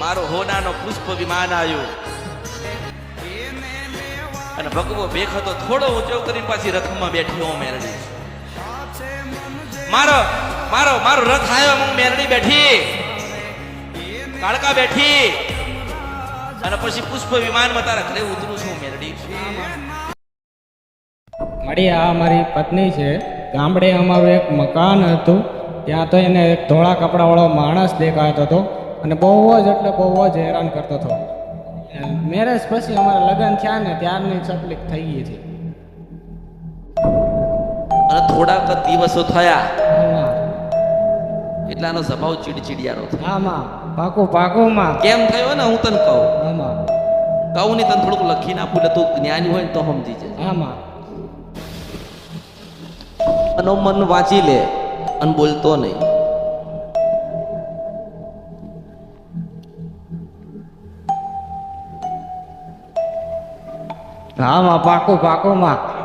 મારો હોનાનો પુષ્પ વિમાન આવ્યું. અને ભગવો ભેખ હતો, થોડો ઊંચો કરી પાછી રથમાં બેઠી હું મેરડી. મારો મારો મારો રથ આવ્યો હું મેરડી બેઠી. કાળકા બેઠી. અને પછી પુષ્પ વિમાનમાં તારા ઘરે ઉતરું છું મેરડી. મારી આ મારી પત્ની છે. ગામડે અમારું એક મકાન હતું. ત્યાં તો એને એક ધોળા કપડાવાળો માણસ દેખાતો હતો. અને બહુ જ એટલે બહુ જ હેરાન કરતો હતો. મેરેજ પછી અમારા લગ્ન થયા ને ત્યારની તકલીફ થઈ ગઈ હતી. અને થોડાક દિવસો થયા. એટલાનો સ્વભાવ ચીડચીડિયાનો થયો. આમાં પાકો પાકો માં. કેમ થયો ને? હું તને કહું. આમાં કહું ને તને થોડુંક લખીને આપું એટલે તું જ્ઞાની હોય ને તો સમજી જજે. આમાં અને મન વાંચી લે અને બોલતો નહીં. આમાં પાકું પાકુંમાં.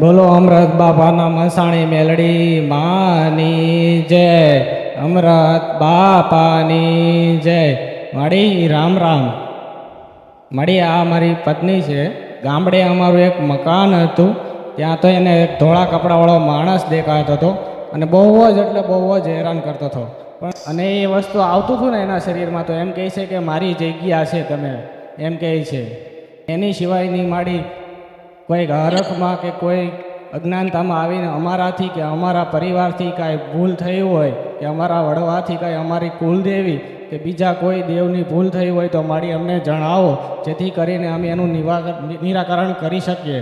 બોલો અમરત બાપાના મસાણી મેલડી માની જય. અમરત બાપાની જય. માડી રામ રામ. માડી આ મારી પત્ની છે. ગામડે અમારું એક મકાન હતું. ત્યાં તો એને ધોળા કપડાવાળો માણસ દેખાતો હતો અને બહુ જ એટલે બહુ જ હેરાન કરતો હતો. પણ અને એ વસ્તુ આવતું હતું ને એના શરીરમાં, તો એમ કહે છે કે મારી જગ્યા છે તમે. એમ કહે છે. એની સિવાયની માડી કોઈ હરખમાં કે કોઈ અજ્ઞાનતામાં આવીને અમારાથી કે અમારા પરિવારથી કાંઈ ભૂલ થઈ હોય, કે અમારા વડવાથી કાંઈ અમારી કુલદેવી કે બીજા કોઈ દેવની ભૂલ થઈ હોય, તો મારી અમને જણાવો, જેથી કરીને અમે એનું નિરાકરણ કરી શકીએ.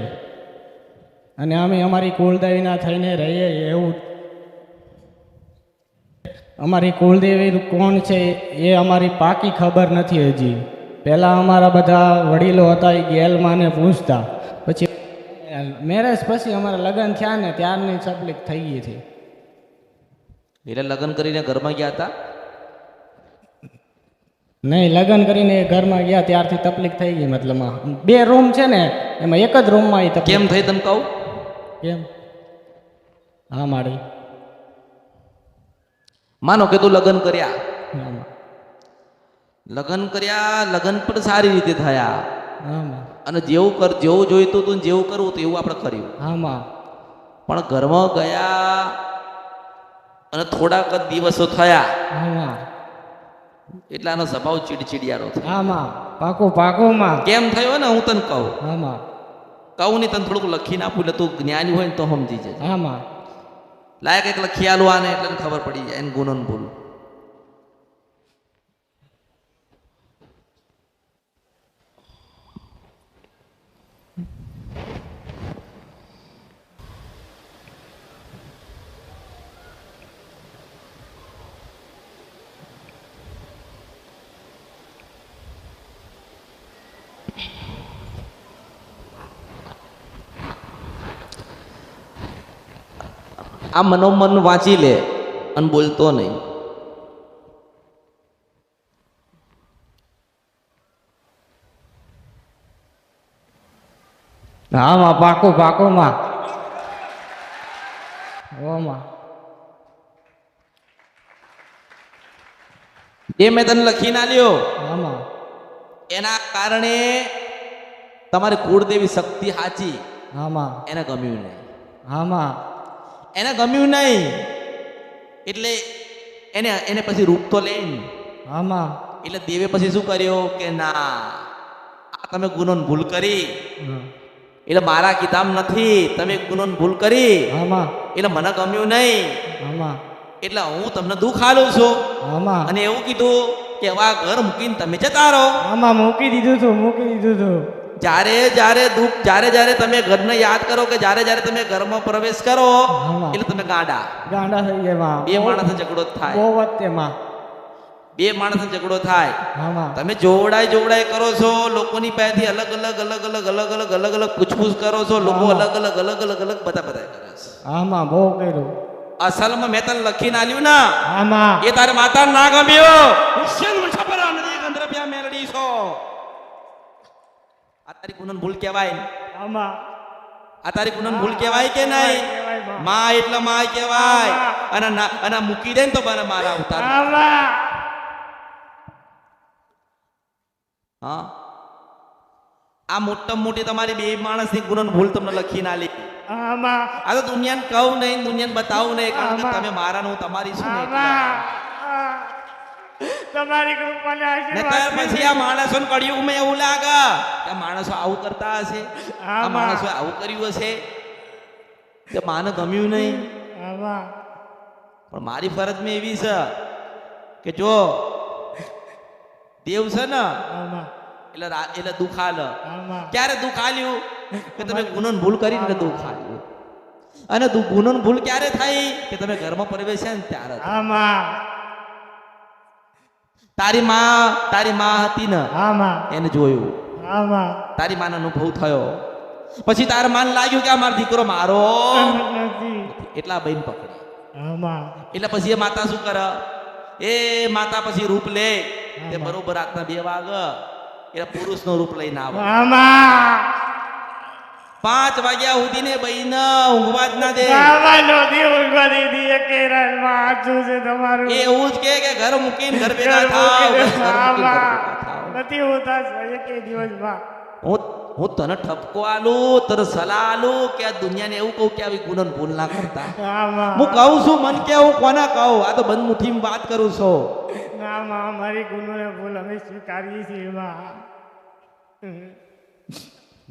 અને અમે અમારી કુલદેવીના થઈને રહીએ એવું અમારી કુલદેવી કોણ છે એ અમારી પાકી ખબર નથી હજી. પહેલાં અમારા બધા વડીલો હતા એ ગેલમાંને પૂછતા. પછી મેરેજ પછી અમારા લગ્ન થયા ને ત્યારની તકલીફ થઈ ગઈ હતી. એટલે લગ્ન કરીને ઘરમાં ગયા હતા? નહીં લગ્ન કરીને ઘરમાં ગયા ત્યારથી તકલીફ થઈ ગઈ મતલબમાં બે રૂમ છે ને એમાં એક જ રૂમમાં એ કેમ થઈ તમે કહું? કેમ? હા માડી માનો કે તું લગ્ન કર્યા. લગ્ન કર્યા લગ્ન પણ સારી રીતે થયા. અને જેવું કર જેવું જોઈતું હતું જેવું કરવું હતું એવું આપણે કર્યું. આમાં. પણ ઘરમાં ગયા અને થોડાક જ દિવસો થયા. એટલે આનો સ્વભાવ ચીડચીડિયારો થયો. આમાં. પાકો પાકુંમાં. કેમ થયો ને હું તને કહું. આમાં. કહું ને તને થોડુંક લખીને આપું એટલે તું જ્ઞાની હોય ને તો સમજી જજે. આમાં. લાયક એક લખી આને એટલે ખબર પડી જાય એને ગુનો ભૂલ. આ મનોમન વાંચી લે અને બોલતો નહીં. પાકો માં. પાકુંમાં માં. એ મેં તને લખીને લ્યો. આમાં એના કારણે તમારી કુળદેવી શક્તિ સાચી આમાં એને ગમ્યું નહીં. આમાં એને ગમ્યું નહીં. એટલે એને એને પછી રૂપ તો લે ને. આમાં. એટલે દેવે પછી શું કર્યો કે ના આ તમે ગુનો ભૂલ કરી. એટલે મારા કિતાબ નથી તમે ગુનો ભૂલ કરી. આમાં. એટલે મને ગમ્યું નહીં. આમાં. એટલે હું તમને દુઃખ આલું છું. આમાં. અને એવું કીધું કે વા ઘર મૂકીને તમે જતા રહો. આમાં મૂકી દીધું છું મૂકી દીધું તું. જ્યારે જ્યારે દુઃખ જ્યારે જ્યારે તમે ઘરને યાદ કરો કે જ્યારે જ્યારે તમે ઘરમાં પ્રવેશ કરો એટલે તમે ગાંડા. ગાંડા થઈ ગયા. બે માણસ ઝઘડો થાય. બહુ જ બે માણસ ઝઘડો થાય. તમે જોવડાય જોવડાય કરો છો લોકોની પાસેથી અલગ અલગ અલગ અલગ અલગ અલગ અલગ અલગ પૂછપૂછ કરો છો લોકો અલગ અલગ અલગ અલગ અલગ બધા બધા કરે છે. આમાં બહુ કર્યું. અસલમાં મેં તને લખીને આલ્યું ને. એ તારે માતા ના ગમ્યો નિશ્ચિત મને ખબર આ નથી ગંધર્વ્યા મેલડી છો આ તારી કુનન ભૂલ કહેવાય ને? આમાં. આ તારી કુનન ભૂલ કહેવાય કે નહીં? માં એટલે માં કહેવાય. અને અને મૂકી દે ને તો મને મારા આમાં. હા. આ મોટા મોટી તમારી બે માણસની ગુણ ભૂલ તમને લખી ના લે. આ તો દુનિયાને કહું નહીં દુનિયાને બતાવું નહીં કારણ કે તમે મારા હું તમારી છું ને તમારી કૃપાને આશીર્વાદ પછી આ માણસો કળિયુગમાં એવું લાગે? કે માણસો આવું કરતા હશે? આ માણસો આવું કર્યું હશે? કે માને ગમ્યું નહીં. પણ મારી ફરજ મેં એવી છે કે જો દેવ છે ને એટલે એટલે દુખાલ ક્યારે દુખાલ્યું કે તમે ગુનો ભૂલ કરીને એટલે દુઃખ અને તું ગુનોન ભૂલ ક્યારે થાય કે તમે ઘરમાં પ્રવેશ્યા ને ત્યારે આમાં. તારી માં તારી માં હતી ને. હા માં એને જોયું. હા માં તારી માનો અનુભવ થયો. પછી તાર માન લાગ્યું કે આ મારો દીકરો મારો. એટલા બહેન પકડી. આમાં. એટલે પછી એ માતા શું કરે? એ માતા પછી રૂપ લે. તે બરોબર રાતના બે વાગ. એટલે પુરુષનો રૂપ લઈને આવે. આમાં. પાંચ વાગ્યા સુધી ને બહેન ઊંઘવા જ ના દે. આમાં નહોતી ઊંઘવા એ કેરળમાં. આછું છે તમારું એવું જ કે કે ઘર મૂકીને ઘર ભેગા થાવ. નથી હોતા એક દિવસમાં. હું હું તને ઠપકો આલું તને સલાહ આલું કે આ દુનિયાને એવું કહું કે આવી ગુનો ભૂલ ના કરતા. હું કહું છું મન કે હું કોને કહું? આ તો બંધ મુઠ્ઠીમાં વાત કરું છું. આમાં મારી ગુનોને ભૂલ અમે સ્વીકારીએ છીએ એમાં.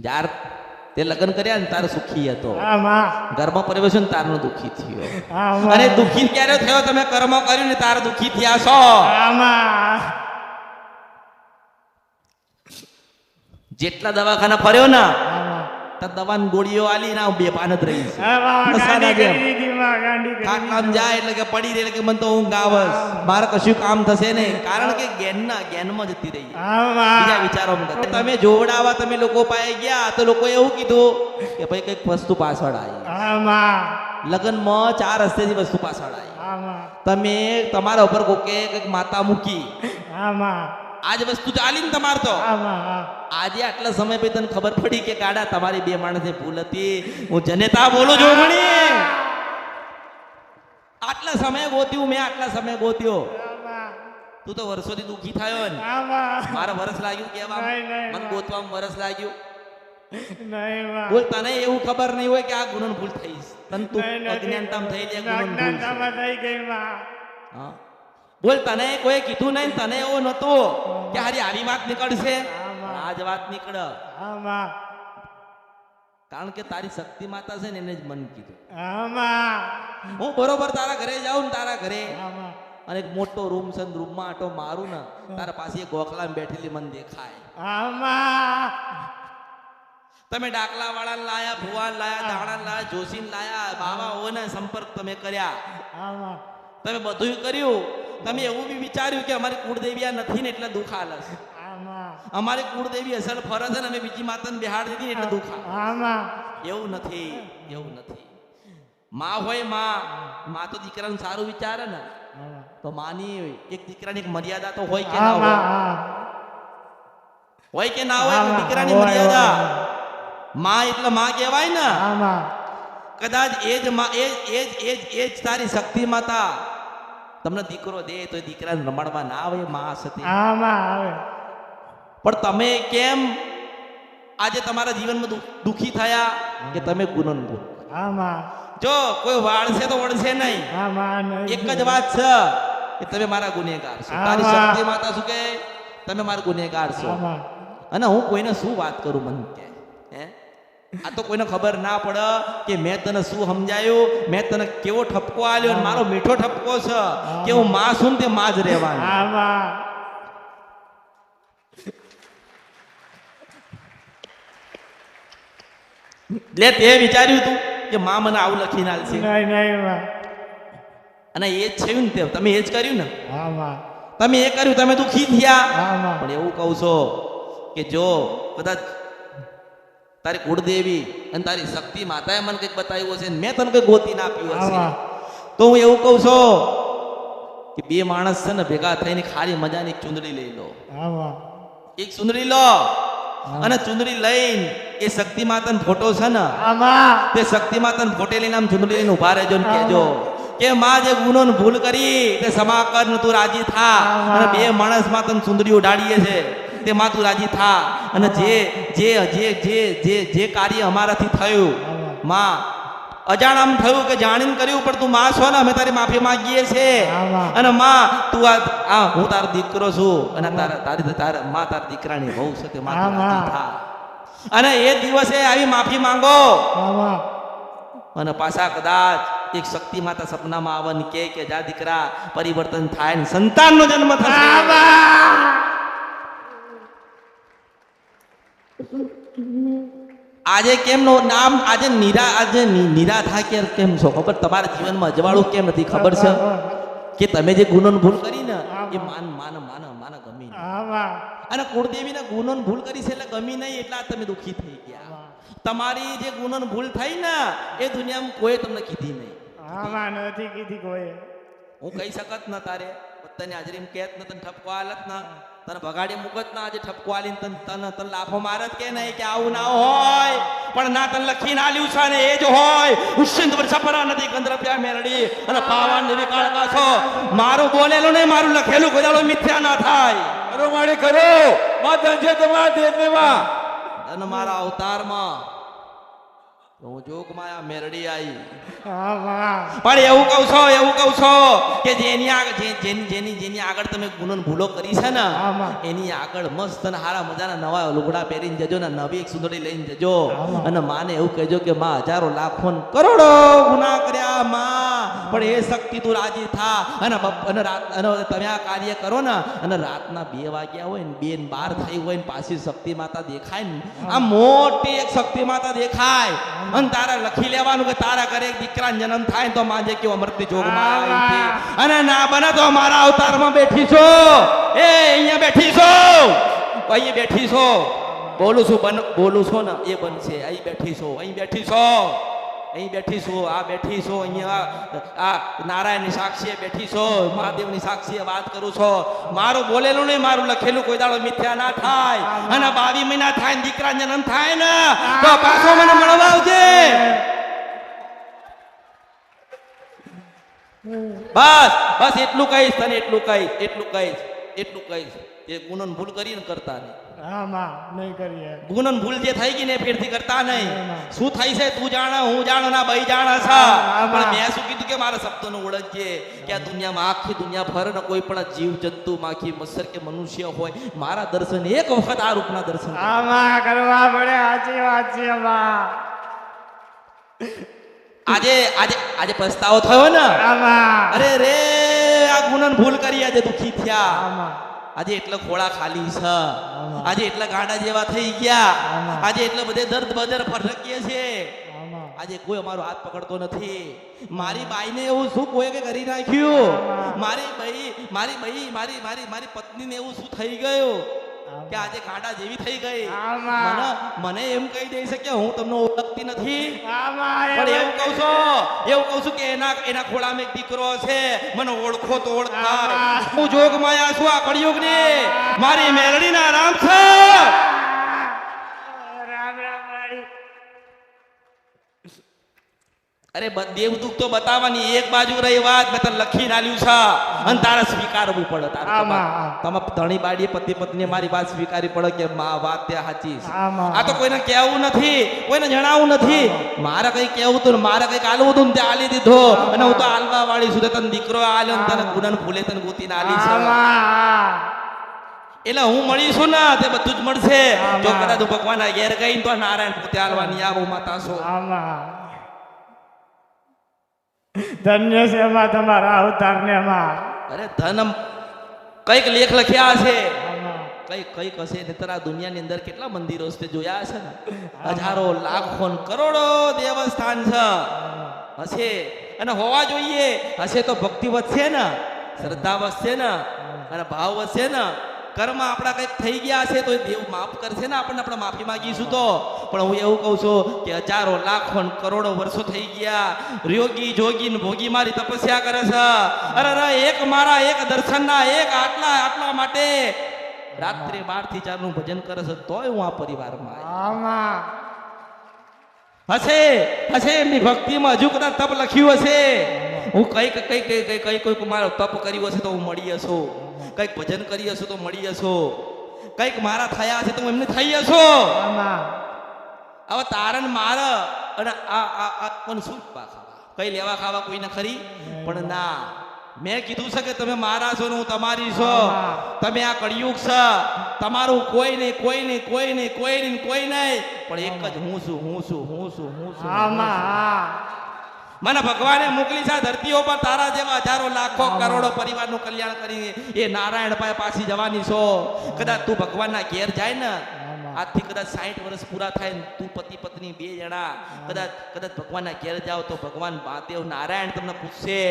જાર તે લગ્ન કર્યા ને તારો સુખી હતો. ઘરમાં પરિવેશ ને તારનો દુખી થયો. અને દુખી ક્યારે થયો? તમે કર્મ કર્યું ને તારે દુખી થયા છો. જેટલા દવાખાના ફર્યો ને તો દવાની ગોળીઓ આલી ના બેપાન જ રહી છે. આમાં મસાલા ગાંડી જેમ. કરી દીધી. માં ગાંડી કરી કાટલામ જાય એટલે કે પડી રહે એટલે કે મને તો ઊંઘ આવસ મારે કશું કામ થશે નહીં. કારણ કે જ્ઞાનના જ્ઞાનમાં જતી રહી. બીજા વિચારો તમે જોવડાવા તમે લોકો પાસે ગયા તો લોકો એવું કીધું કે ભાઈ કંઈક વસ્તુ પાછળ આવી. લગ્નમાં ચાર રસ્તેથી વસ્તુ પાછળ આવી. તમે તમારા ઉપર કોકે કંઈક માતા મૂકી. આજ વસ્તુ ચાલી ને તમાર તો. આજે આટલા સમય પછી તને ખબર પડી કે કાડા તમારી બે માણસે ભૂલ હતી? હું જનેતા બોલું છું આટલા સમય ગોત્યું મેં આટલા સમય ગોત્યો. તું તો વર્ષોથી દુખી થયો ને. મારે વરસ લાગ્યું કેવા મને ગોતવામાં વરસ લાગ્યું. બોલ તને એવું ખબર નહીં હોય કે આ ગુનો ભૂલ થઈ. તને તું થઈ જાય ગુનો ભૂલ થઈ ગઈ માં. બોલ તને કોઈ કીધું નહીં તને એવો નતો કે હારી આવી વાત નીકળશે. આજ વાત નીકળ. આમાં. કારણ કે તારી શક્તિ માતા છે ને એને જ મન કીધું. હું બરોબર તારા ઘરે જાઉં ને તારા ઘરે. અને એક મોટો રૂમ છે રૂમમાં આટો મારું ને તારા પાસે એક ગોખલા બેઠેલી મને દેખાય. તમે ડાકલા વાળા લાયા ભુવા લાયા દાણા લાયા જોશી લાયા બાવાઓને સંપર્ક તમે કર્યા. તમે બધું કર્યું. તમે એવું બી વિચાર્યું કે અમારી કુળદેવી આ નથી ને એટલે દુઃખ આલસ અમારી કુળદેવી અસલ ફરે છે ને અમે બીજી માતાને બિહાડ દીધી એટલે દુખા. આમાં. એવું નથી એવું નથી. માં હોયમાં માં તો દીકરાનું સારું વિચારે ને. તો માની એક દીકરાની એક મર્યાદા તો હોય કે ના હોય? હોય કે ના હોય? દીકરાની મર્યાદા. માં એટલે માં કહેવાય ને. કદાચ એ જ માં એ જ એ જ એ જ એ જ તારી શક્તિ માતા. તમને દીકરો દે તો એ દીકરાને રમાડવા ના આવે માં સતી આવે. પણ તમે કેમ આજે તમારા જીવનમાં દુઃખી થયા કે તમે ગુનો? ભૂલ જો કોઈ વાળશે તો વળશે નહીં. એક જ વાત છે કે તમે મારા ગુનેગાર છો. તારી શક્તિ માતા શું કહે? તમે મારા ગુનેગાર છો. અને હું કોઈને શું વાત કરું મન કે? હે? આ તો કોઈને ખબર ના પડે કે મેં તને શું સમજાયું? મેં તને કેવો ઠપકો આલ્યો મારો મીઠો ઠપકો છે કે હું. માં છું ને તે માં જ રહેવાનું. એટલે તે વિચાર્યું તું કે માં મને આવું લખીને આલશે. નહીં નહીં અને એ જ છે ને તે. તમે એ જ કર્યું ને? તમે એ કર્યું તમે દુખી થયા. પણ એવું કહું છો કે જો કદાચ તારી કુળદેવી અને તારી શક્તિ માતાએ મને કંઈક બતાવ્યું હશે ને મેં તને કંઈક ગોતી આપ્યું હશે. તો હું એવું કહું છું કે બે માણસ છે ને ભેગા થઈને ખાલી મજાની ચુંદડી લઈ લો. એક ચુંદડી લો. અને ચુંદડી લઈને એ શક્તિ માતાનો ફોટો છે ને તે શક્તિ માતાનો ફોટે લઈને આમ ચુંદડી લઈને ઊભા રહેજો ને કહેજો. કે માં જે ગુનો ભૂલ કરી તે ક્ષમા કર તું રાજી થા. અને બે માણસમાં તને ચુંદડી ઉડાડીએ છે તે માં તું રાજી થા. અને જે જે જે જે જે જે કાર્ય અમારાથી થયું માં અજાણામ થયું કે જાણીને કર્યું પણ તું માં છો ને અમે તારી માફી માંગીએ છે અને માં તું આ આ હું તારો દીકરો છું અને તારા તારી તારા માં તારા દીકરાની વહુ છે તે અને એ દિવસે આવી માફી માંગો. અને પાછા કદાચ એક શક્તિ માતા સપનામાં આવે ને કે કે જા દીકરા પરિવર્તન થાય ને સંતાનનો જન્મ થશે. આમાં આજે કેમ નો નામ? આજે નિરા આજે નિ- નિરાધા કે કેમ છો? ખબર? તમારા જીવનમાં અજવાળું કેમ નથી? ખબર છે? કે તમે જે ગુનો ભૂલ કરી ને એ માન માન માન માન ગમી અને કુળદેવીના ગુનોની ભૂલ કરી છે એટલે ગમી નહીં એટલા તમે દુખી થઈ ગયા. તમારી જે ગુનો ભૂલ થઈ ને એ દુનિયામાં કોઈ તમને કીધી નહીં. નથી કીધી કોઈ. હું કહી શકત ન તારે તને હાજરીમાં કેત ન તને ઠપકો આલત ન. તને ભગાડી મુકત ના આજે ઠપકો આલીને તને તને તને લાફો મારત કે નહીં કે આવું ના હોય? પણ ના તને લખીને આલ્યું છે ને એ જ હોય. ઉશ્ચિંત વર્ષ નથી ગંધરપ્યા મેરડી અને પાવન દેવી કાળકા છો મારું બોલેલું નહીં મારું લખેલું ગોદાળો મિથ્યા ના થાય. કરો માડી કરો માં છે તમારા દેશમાં અને મારા અવતારમાં હું જોગમાં આ મેરડી આવી પણ એવું કહું છો એવું કહું છો કે જેની આગળ જેની જેની જેની આગળ તમે ગુનો ભૂલો કરી છે ને એની આગળ મસ્ત અને હારા મજાના નવા લુગડા પહેરીને જજો ને નવી એક સુંદરી લઈને જજો. અને માને એવું કહેજો કે માં હજારો લાખો કરોડો ગુના કર્યા માં. પણ એ શક્તિ તું રાજી થા. અને અને રાત અને તમે આ કાર્ય કરો ને અને રાતના બે વાગ્યા હોય ને બે ને બાર થઈ હોય ને પાછી શક્તિ માતા દેખાય ને. આ મોટી એક શક્તિ માતા દેખાય. અને તારે લખી લેવાનું કે તારા ઘરે દીકરા જન્મ થાય તો માજે કેવો અમૃતની જોગમાં આવી અને ના બને તો મારા અવતારમાં બેઠી છો. એ અહીંયા બેઠી છો. અહીં બેઠી છો. બોલું છું બન બોલું છો ને એ બનશે. અહીં બેઠી છો. અહીં બેઠી છો. અહીં બેઠી છો. આ બેઠી છો. અહીંયા આ નારાયણની સાક્ષીએ બેઠી છો. મહાદેવની સાક્ષીએ વાત કરું છો. મારું બોલેલું નહીં મારું લખેલું કોઈ દાડો મિથ્યા ના થાય. અને બાવી મહિના થાય દીકરા જન્મ થાય ને તો પાછો મને મળવા આવજે. બસ બસ એટલું કહીશ તને એટલું કહીશ એટલું કહીશ એટલું કહીશ. એ ગુનન ભૂલ કરીને કરતા નહીં. કરીએ. ભૂલ જે થઈ ગઈ ને ફેરથી કરતા નહીં. શું થાય છે તું જાણે હું જાણો ના ભાઈ જાણે છે. પણ મેં શું કીધું કે મારા શબ્દોનો ઓળખજે કે આ દુનિયામાં આખી દુનિયા ભર ને કોઈ પણ જીવ જંતુ માખી મચ્છર કે મનુષ્ય હોય મારા દર્શન એક વખત આ રૂપના દર્શન. આમાં કરવા પડે સાચી વાત છે આજે આજે આજે પસ્તાવો થયો ને? અરે રે આ ગુણન ભૂલ કરી આજે દુખી થયા. આજે એટલા ખોળા ખાલી છે. આજે એટલા ગાડા જેવા થઈ ગયા. આજે એટલે બધે દર્દ બદર ફરકીએ છે. આજે કોઈ અમારો હાથ પકડતો નથી. મારી બાઈને એવું શું કોઈ કે કરી નાખ્યું? મારી બાઈ મારી બાઈ મારી મારી મારી પત્નીને એવું શું થઈ ગયું? કે આજે ગાડા જેવી થઈ ગઈ. મને મને એમ કહી દે છે કે હું તમને ઓળખતી નથી. પણ એવું કહું છું એવું કહું છું કે એના એના ખોળામાં એક દીકરો છે. મને ઓળખો તો ઓળખા હું જોગ માયા છું આ કળિયુગ મારી મેલડીના રામ છે રામ રામ વાળી અરે દેવ દુઃખ તો બતાવવાની એક બાજુ રહી વાત મેં તને લખી નાલ્યું છે. અને તારે સ્વીકારવું પડે તારે તમે ધણી બાડીએ પતિ પત્ની મારી વાત સ્વીકારી પડે કે મા વાત ત્યાં સાચી આ તો કોઈને કહેવું નથી કોઈને જણાવવું નથી. મારે કઈ કહેવું હતું મારે કંઈક આલવું હતું તે આલી દીધો. અને હું તો આલવા વાળી છું તને દીકરો આલ્યો તને ગુણન ભૂલે તને ગોતીને આલી છે. એટલે હું મળીશું ને તે બધું જ મળશે. જો કદાચ ભગવાન ઘેર ગઈ તો નારાયણ પોતે હાલવાની આવો માતા છો ધન્ય છે એમાં તમારા અવતારને એમાં. અરે ધનમ કંઈક લેખ લખ્યા છે કઈ કંઈક હશે નહીતર આ દુનિયાની અંદર કેટલા મંદિરો છે જોયા છે ને? હજારો લાખો કરોડો દેવસ્થાન છે. હશે. અને હોવા જોઈએ. હશે તો ભક્તિ વધશે ને શ્રદ્ધા વધશે ને અને ભાવ વધશે ને. કર્મ આપણા કંઈક થઈ ગયા છે તો એ દેવ માફ કરશે ને આપણને આપણે માફી માંગીશું તો. પણ હું એવું કહું છું કે હજારો લાખો કરોડો વર્ષો થઈ ગયા. યોગી જોગી ને ભોગી મારી તપસ્યા કરે છે. અરે અરે એક મારા એક દર્શનના એક આટલા આટલા માટે. રાત્રે બારથી ચારનું ભજન કરે છે તોય હું આ પરિવારમાં હશે હશે એમની ભક્તિમાં હજુ કદાચ તપ લખ્યું હશે. હું કંઈક કઈ કઈ કઈ કઈ કોઈક મારો તપ કર્યું હશે તો હું મળી હશો કંઈક ભજન કરી હશો તો મળી હશો. કંઈક મારા થયા હશે તો હું એમને થઈ આમાં. હવે તારણ માર અને આ પણ શું પા કઈ લેવા ખાવા કોઈને ખરી? પણ ના. મેં કીધું છે કે તમે મારા છો ને હું તમારી છો. તમે આ કળિયુગ છે. તમારું કોઈ નહીં કોઈ નહીં કોઈ નહીં કોઈ નહીં કોઈ નહીં. પણ એક જ હું છું હું છું હું છું હું છું મને ભગવાને મોકલી છે ધરતીઓ પર તારા જેવા હજારો લાખો કરોડો પરિવારનું કલ્યાણ કરી એ નારાયણ પાસે પાછી જવાની છો. કદાચ તું ભગવાનના ઘેર જાય ને આજથી કદાચ સાઠ વર્ષ પૂરા થાય ને તું પતિ પત્ની બે જણા. કદાચ કદાચ ભગવાનના ઘેર જાઓ તો ભગવાન મહાદેવ નારાયણ તમને પૂછશે.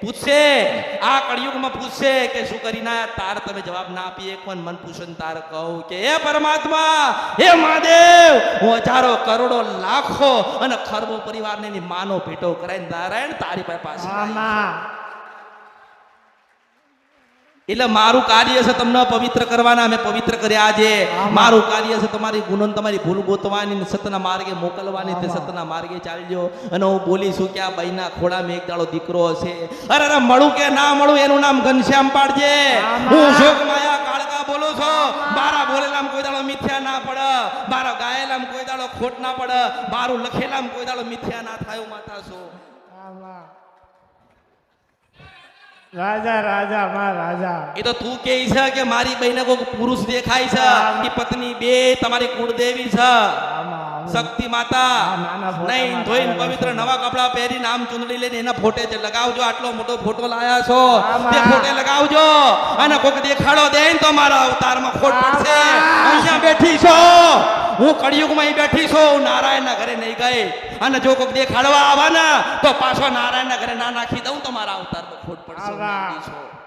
પૂછશે આ કળિયુગમાં પૂછશે કે શું કરીને? તાર તમે જવાબ ના આપી એક પણ મન પૂછે તાર કહું કે, હે પરમાત્મા, હે મહાદેવ, હું હજારો કરોડો લાખો અને ખરબો પરિવારને માનો ભેટો કરાય નારાયણ તારી પાસે એટલે મારું કાર્ય છે તમને પવિત્ર કરવાના મેં પવિત્ર કર્યા છે મારું કાર્ય છે તમારી ગુનો તમારી ભૂલ ગોતવાની સતના માર્ગે મોકલવાની તે સતના માર્ગે ચાલજો. અને હું બોલીશું કે આ બાઈના ખોડામાં એક દાડો દીકરો હશે. અરે અરે મળું કે ના મળું એનું નામ ઘનશ્યામ પાડજે. હું શોક માયા કાળકા બોલું છું. મારા બોલેલામ કોઈ દાડો મિથ્યા ના પડે. મારા ગાયેલામ કોઈ દાડો ખોટ ના પડે. મારું લખેલામ કોઈ દાડો મિથ્યા ના થાય માતા છું. રાજા રાજા માં રાજા. એ તો તું કે છે કે મારી બહેને કોઈ પુરુષ દેખાય છે? કે પત્ની બે તમારી કુળદેવી છે. શક્તિ માતા. નહીં ધોઈને પવિત્ર નવા કપડા પહેરીને આમ ચુંદડી લઈને એના ફોટે જ લગાવજો આટલો મોટો ફોટો લાયા છો. તે ફોટે લગાવજો. અને કોક દેખાડો દે તો મારા અવતારમાં ખોટ પડશે. અહીંયા બેઠી છો. હું કળિયુગમાં બેઠી છું. નારાયણના ઘરે નહીં ગઈ. અને જો કોક દેખાડવા આવવાના તો પાછો નારાયણના ઘરે ના નાખી દઉં. તો મારા અવતારમાં ખોટ પડશે.